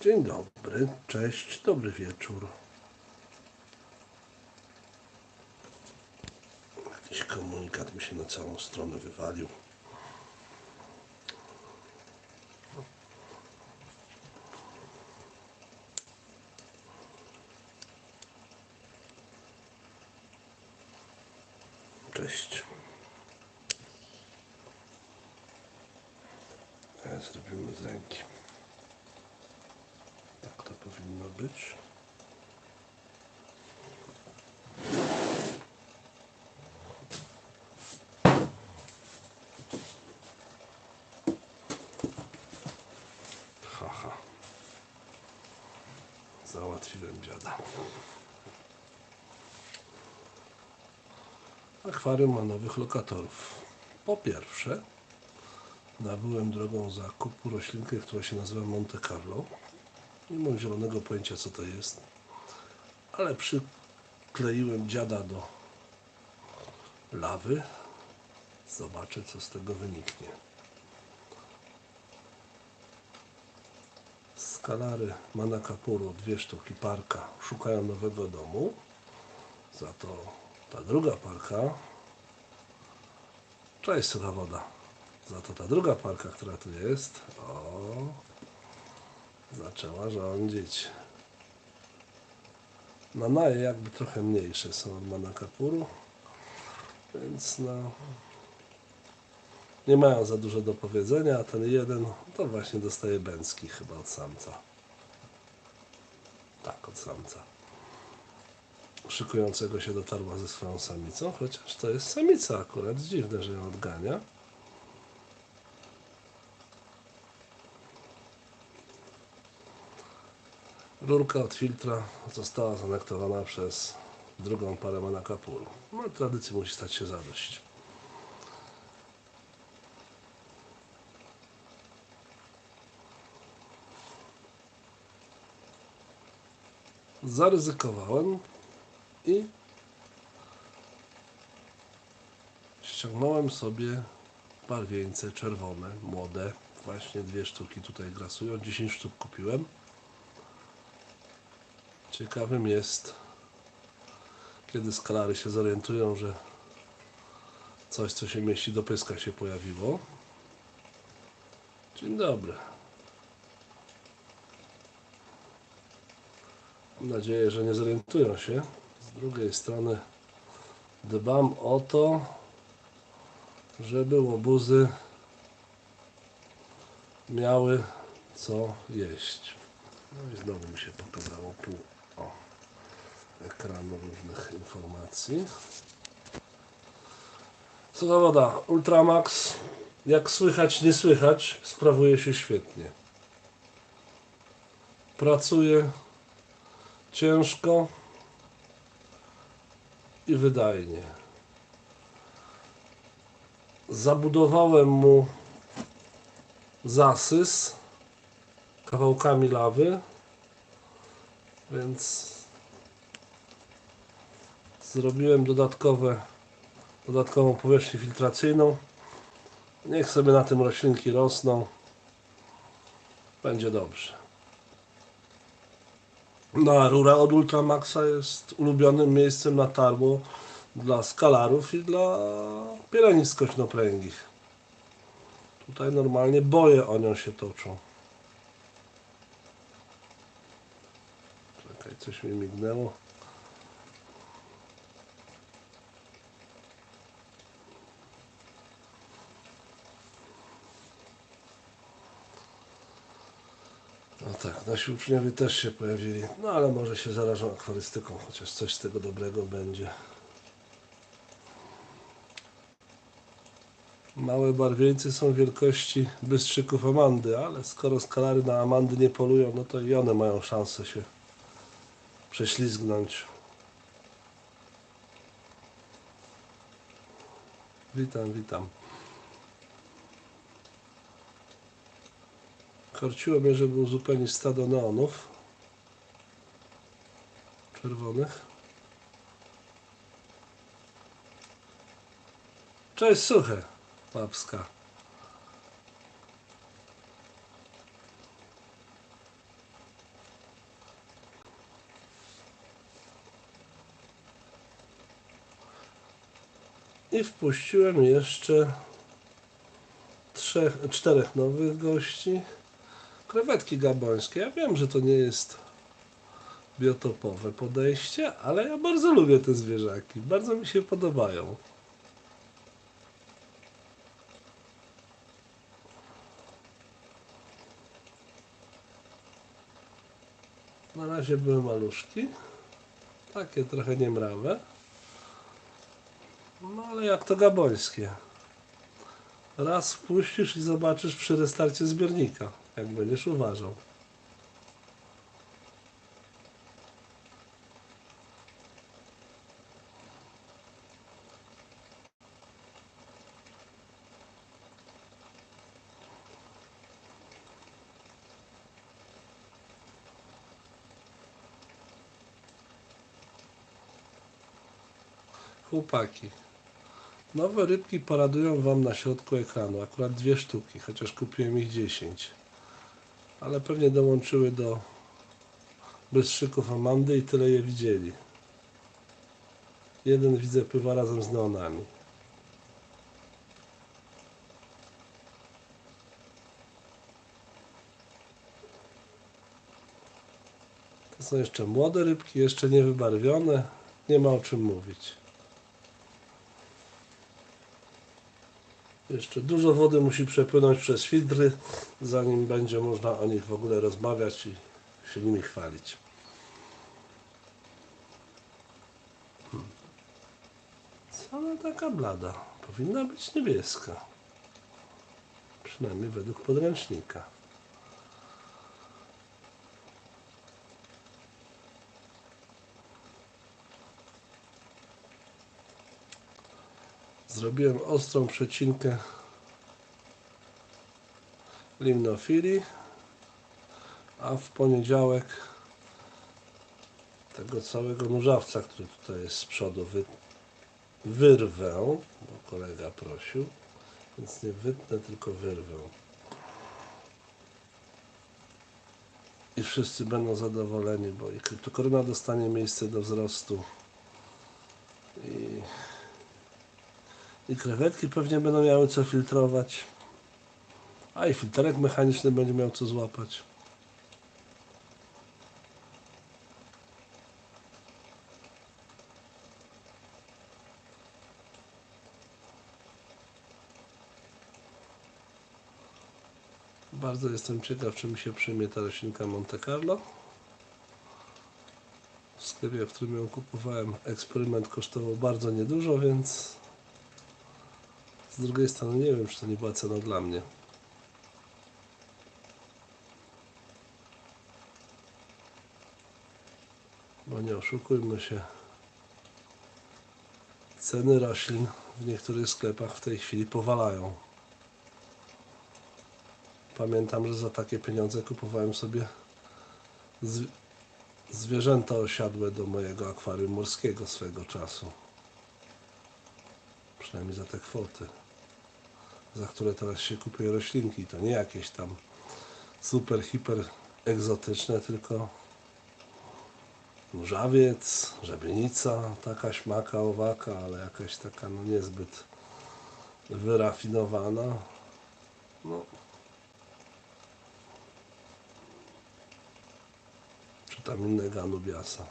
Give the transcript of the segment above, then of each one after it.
Dzień dobry, cześć, dobry wieczór. Jakiś komunikat mi się na całą stronę wywalił. Cześć. Zrobimy z ręki. Tak to powinno być. Haha. Załatwiłem dziada. Akwarium ma nowych lokatorów. Po pierwsze, nabyłem drogą zakupu roślinkę, która się nazywa Monte Carlo. Nie mam zielonego pojęcia, co to jest, ale przykleiłem dziada do lawy. Zobaczę, co z tego wyniknie. Skalary Manakapuru, dwie sztuki parka, szukają nowego domu. Za to ta druga parka, cześć sucha woda. Za to ta druga parka, która tu jest, o, zaczęła rządzić. Nanaje jakby trochę mniejsze są od Manakapuru, więc no, nie mają za dużo do powiedzenia, a ten jeden to właśnie dostaje bęcki chyba od samca. Tak, od samca. Szykującego się dotarła ze swoją samicą, chociaż to jest samica akurat, dziwne, że ją odgania. Rurka od filtra została zanektowana przez drugą parę manakapuru. No, tradycji musi stać się zadość. Zaryzykowałem i ściągnąłem sobie barwieńce czerwone, młode. Właśnie dwie sztuki tutaj grasują. 10 sztuk kupiłem. Ciekawym jest, kiedy skalary się zorientują, że coś, co się mieści do pyska się pojawiło. Dzień dobry. Mam nadzieję, że nie zorientują się. Z drugiej strony dbam o to, żeby łobuzy miały co jeść. No i znowu mi się pokazało pół ekranu różnych informacji. Sucha woda Ultramax. Jak słychać, nie słychać, sprawuje się świetnie. Pracuje ciężko i wydajnie. Zabudowałem mu zasys kawałkami lawy, więc zrobiłem dodatkowe, dodatkową powierzchnię filtracyjną. Niech sobie na tym roślinki rosną. Będzie dobrze. No a rura od Ultramaxa jest ulubionym miejscem na tarło dla skalarów i dla pielenic skośnopręgich. Tutaj normalnie boje o nią się toczą. Czekaj, coś mi mignęło. Tak, nasi uczniowie też się pojawili. No ale może się zarażą akwarystyką, chociaż coś z tego dobrego będzie. Małe barwieńcy są wielkości bystrzyków Amandy, ale skoro skalary na Amandy nie polują, no to i one mają szansę się prześlizgnąć. Witam, witam. Korciło mnie, żeby uzupełnić stado neonów czerwonych. Cześć suche, łapska. I wpuściłem jeszcze trzech, czterech nowych gości. Krewetki gabońskie. Ja wiem, że to nie jest biotopowe podejście, ale ja bardzo lubię te zwierzaki. Bardzo mi się podobają. Na razie były maluszki. Takie trochę niemrawe. No ale jak to gabońskie. Raz wpuścisz i zobaczysz przy restarcie zbiornika, jak będziesz uważał. Chłopaki, nowe rybki paradują Wam na środku ekranu. Akurat dwie sztuki, chociaż kupiłem ich 10. Ale pewnie dołączyły do bystrzyków Amandy i tyle je widzieli. Jeden widzę pływa razem z neonami. To są jeszcze młode rybki, jeszcze nie wybarwione. Nie ma o czym mówić. Jeszcze dużo wody musi przepłynąć przez filtry, zanim będzie można o nich w ogóle rozmawiać i się nimi chwalić. Hmm. Co ona taka blada? Powinna być niebieska. Przynajmniej według podręcznika. Zrobiłem ostrą przecinkę limnofilii, a w poniedziałek tego całego nurzawca, który tutaj jest z przodu, wy, wyrwę, bo kolega prosił, więc nie wytnę, tylko wyrwę. I wszyscy będą zadowoleni, bo i kryptokorona dostanie miejsce do wzrostu i i krewetki pewnie będą miały co filtrować. A i filterek mechaniczny będzie miał co złapać. Bardzo jestem ciekaw, czy mi się przyjmie ta roślinka Monte Carlo. W sklepie, w którym ją kupowałem, eksperyment kosztował bardzo niedużo, więc z drugiej strony nie wiem, czy to nie była cena dla mnie. Bo nie oszukujmy się. Ceny roślin w niektórych sklepach w tej chwili powalają. Pamiętam, że za takie pieniądze kupowałem sobie zw zwierzęta osiadłe do mojego akwarium morskiego swego czasu. Przynajmniej za te kwoty za które teraz się kupuje roślinki. To nie jakieś tam super, hiper egzotyczne, tylko żawiec, żabienica, taka śmaka, owaka, ale jakaś taka no niezbyt wyrafinowana. No. Czy tam innego anubiasa.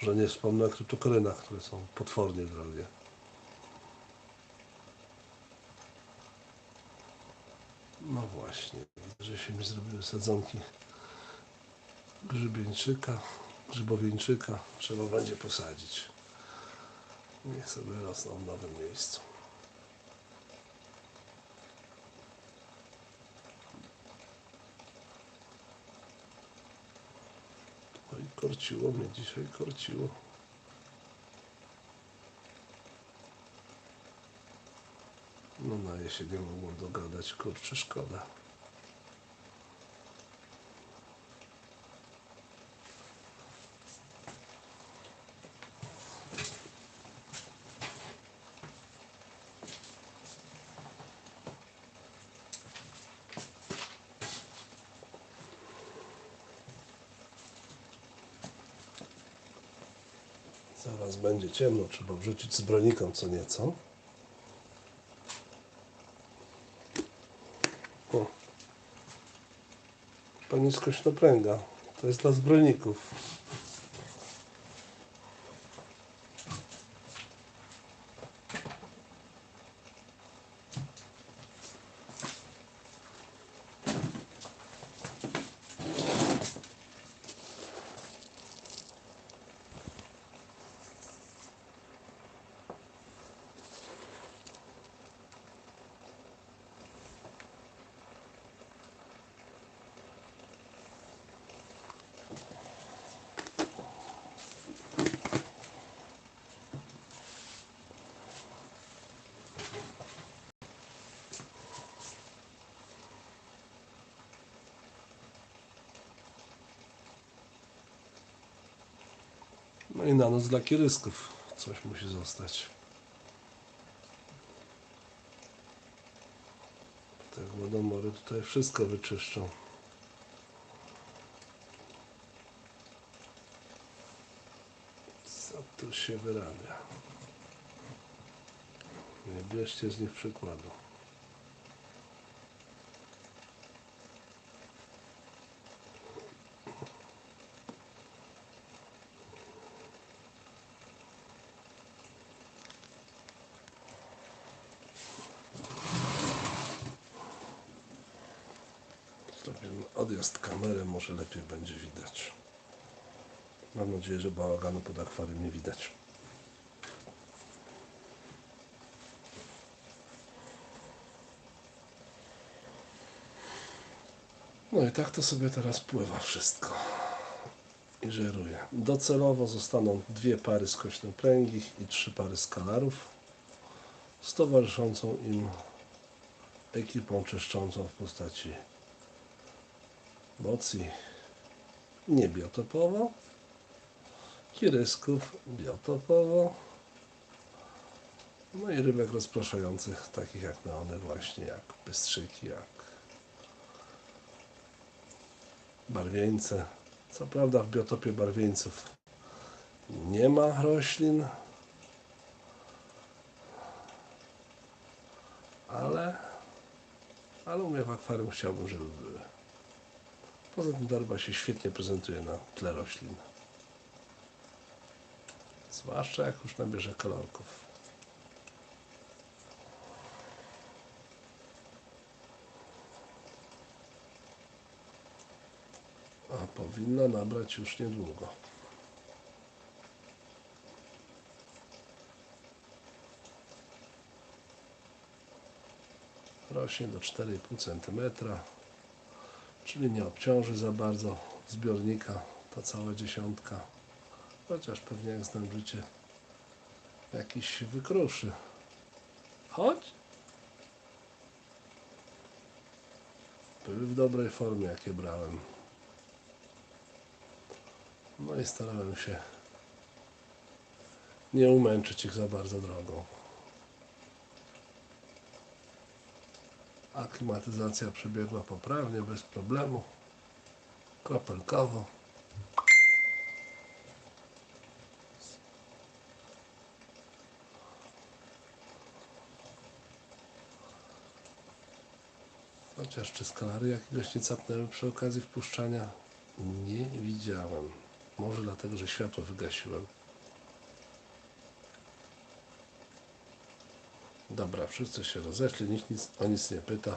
Że nie wspomnę o kryptokorynach, które są potwornie drogie. No właśnie, że się mi zrobiły sadzonki grzybieńczyka, grzybowieńczyka. Trzeba będzie posadzić. Niech sobie rosną w nowym miejscu. Oj, korciło mnie dzisiaj, korciło. No na no, jesień nie mogą dogadać, kurczę, szkoda. Zaraz będzie ciemno, trzeba wrzucić z broniką co nieco. Pani skośnopręga. To jest dla zbrojników. No i na noc dla kierysków coś musi zostać. Te głodomory tutaj wszystko wyczyszczą. Co tu się wyrabia? Nie bierzcie z nich przykładu. Może lepiej będzie widać. Mam nadzieję, że bałaganu pod akwarium nie widać. No i tak to sobie teraz pływa wszystko. I żeruje. Docelowo zostaną dwie pary skośnopręgich i trzy pary skalarów z towarzyszącą im ekipą czyszczącą w postaci mocy niebiotopowo, kirysków biotopowo, no i rybek rozpraszających, takich jak neony właśnie, jak bystrzyki, jak barwieńce. Co prawda w biotopie barwieńców nie ma roślin, ale, ale u mnie w akwarium chciałbym, żeby były. Poza tym darba się świetnie prezentuje na tle roślin. Zwłaszcza jak już nabierze kolorków. A powinna nabrać już niedługo. Rośnie do 4,5 cm czyli nie obciąży za bardzo zbiornika ta cała dziesiątka. Chociaż pewnie jak znam życie jakiś wykruszy. Chodź. Były w dobrej formie jakie brałem. No i starałem się nie umęczyć ich za bardzo drogą Aklimatyzacja przebiegła poprawnie, bez problemu. Kropelkowo. Chociaż czy skalary jakiegoś nie capnęły przy okazji wpuszczania? Nie widziałem. Może dlatego, że światło wygasiłem. Dobra, wszyscy się rozeszli, nikt nic, o nic nie pyta.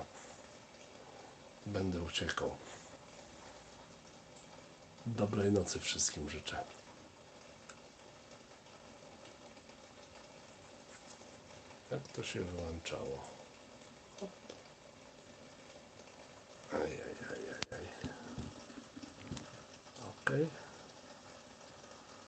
Będę uciekał. Dobrej nocy wszystkim życzę. Jak to się wyłączało? Ajajajajaj. Okej.